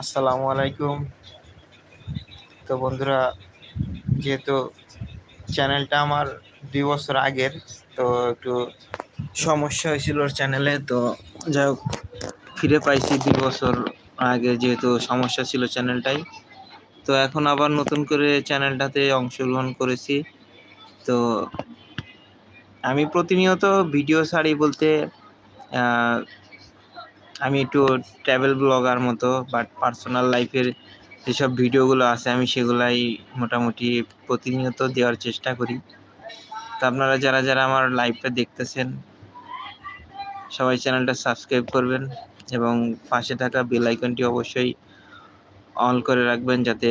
আসসালামু আলাইকুম। তো বন্ধুরা, যেহেতু চ্যানেলটা আমার দুই বছর আগের, তো একটু সমস্যা হয়েছিল চ্যানেলে, তো যাই হোক, ফিরে পাইছি দুই বছর আগে যেহেতু সমস্যা ছিল চ্যানেলটাই। তো এখন আবার নতুন করে চ্যানেলটাতে অংশগ্রহণ করেছি। তো আমি প্রতিনিয়ত ভিডিও ছাড়ি বলতে আমি একটু ট্রাভেল ব্লগার মতো বাট পার্সোনাল লাইফের যেসব ভিডিওগুলো আছে, আমি সেগুলাই মোটামুটি প্রতিনিয়ত দেওয়ার চেষ্টা করি। তো আপনারা যারা যারা আমার লাইভটা দেখতেছেন, সবাই চ্যানেলটা সাবস্ক্রাইব করবেন এবং পাশে থাকা বেল আইকনটি অবশ্যই অন করে রাখবেন, যাতে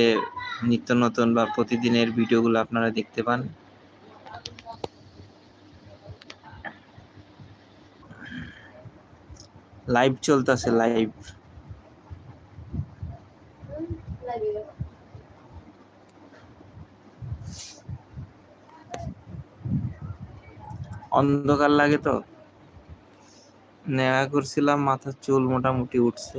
নিত্য নতুন বা প্রতিদিনের ভিডিওগুলো আপনারা দেখতে পান। লাইভ চলতেছে লাইভ অন্ধকার লাগে তো। নেওয়া করছিলাম মাথার চুল মোটামুটি উঠছে।